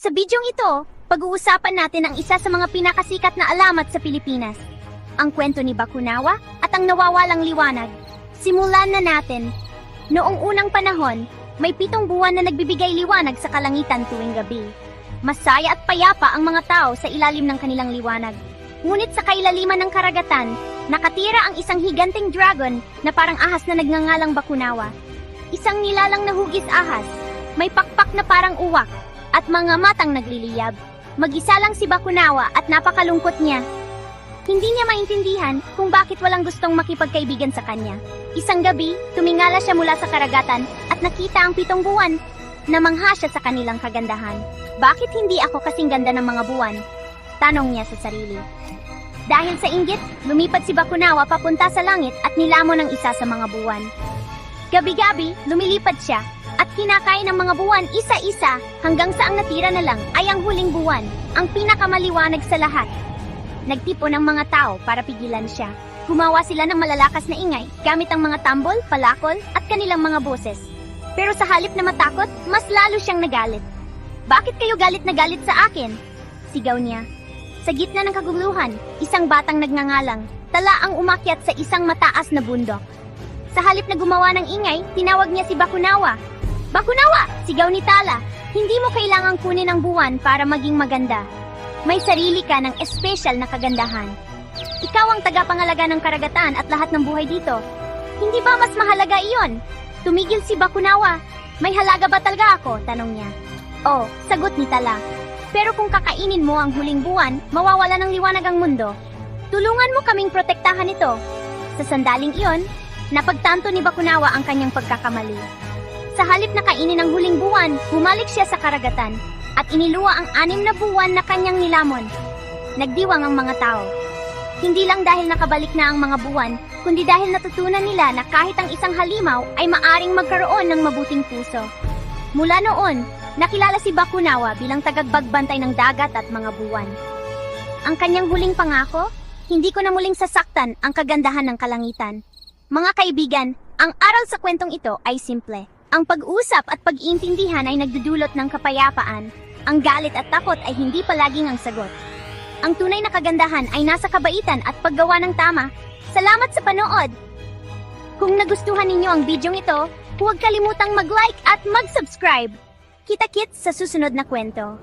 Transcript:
Sa bidyong ito, pag-uusapan natin ang isa sa mga pinakasikat na alamat sa Pilipinas. Ang kwento ni Bakunawa at ang nawawalang liwanag. Simulan na natin. Noong unang panahon, may pitong buwan na nagbibigay liwanag sa kalangitan tuwing gabi. Masaya at payapa ang mga tao sa ilalim ng kanilang liwanag. Ngunit sa kailaliman ng karagatan, nakatira ang isang higanting dragon na parang ahas na nagngangalang Bakunawa. Isang nilalang na hugis ahas, may pakpak na parang uwak, at mga matang nagliliyab. Mag-isa lang si Bakunawa at napakalungkot niya. Hindi niya maintindihan kung bakit walang gustong makipagkaibigan sa kanya. Isang gabi, tumingala siya mula sa karagatan at nakita ang pitong buwan. Namangha siya sa kanilang kagandahan. Bakit hindi ako kasing ganda ng mga buwan? Tanong niya sa sarili. Dahil sa inggit, lumipad si Bakunawa papunta sa langit at nilamon ang isa sa mga buwan. Gabi-gabi, lumilipad siya at kinakain ng mga buwan isa-isa hanggang sa ang natira na lang ay ang huling buwan, ang pinakamaliwanag sa lahat. Nagtipon ang mga tao para pigilan siya. Gumawa sila ng malalakas na ingay gamit ang mga tambol, palakol at kanilang mga boses. Pero sa halip na matakot, mas lalo siyang nagalit. Bakit kayo galit na galit sa akin? Sigaw niya. Sa gitna ng kaguluhan, isang batang nagngangalang, tala ang umakyat sa isang mataas na bundok. Sa halip na gumawa ng ingay, tinawag niya si Bakunawa. Bakunawa! Sigaw ni Tala. Hindi mo kailangang kunin ang buwan para maging maganda. May sarili ka ng espesyal na kagandahan. Ikaw ang tagapangalaga ng karagatan at lahat ng buhay dito. Hindi ba mas mahalaga iyon? Tumigil si Bakunawa. May halaga ba talaga ako? Tanong niya. Oh, sagot ni Tala. Pero kung kakainin mo ang huling buwan, mawawala ng liwanag ang mundo. Tulungan mo kaming protektahan ito. Sa sandaling iyon, napagtanto ni Bakunawa ang kanyang pagkakamali. Sa halip na kainin ang huling buwan, bumalik siya sa karagatan at iniluwa ang anim na buwan na kanyang nilamon. Nagdiwang ang mga tao. Hindi lang dahil nakabalik na ang mga buwan, kundi dahil natutunan nila na kahit ang isang halimaw ay maaring magkaroon ng mabuting puso. Mula noon, nakilala si Bakunawa bilang tagagbagbantay ng dagat at mga buwan. Ang kanyang huling pangako, hindi ko na muling sasaktan ang kagandahan ng kalangitan. Mga kaibigan, ang aral sa kwentong ito ay simple. Ang pag-usap at pag-iintindihan ay nagdudulot ng kapayapaan. Ang galit at takot ay hindi palaging ang sagot. Ang tunay na kagandahan ay nasa kabaitan at paggawa ng tama. Salamat sa panood! Kung nagustuhan ninyo ang bidyong ito, huwag kalimutang mag-like at mag-subscribe. Kita-kits sa susunod na kwento.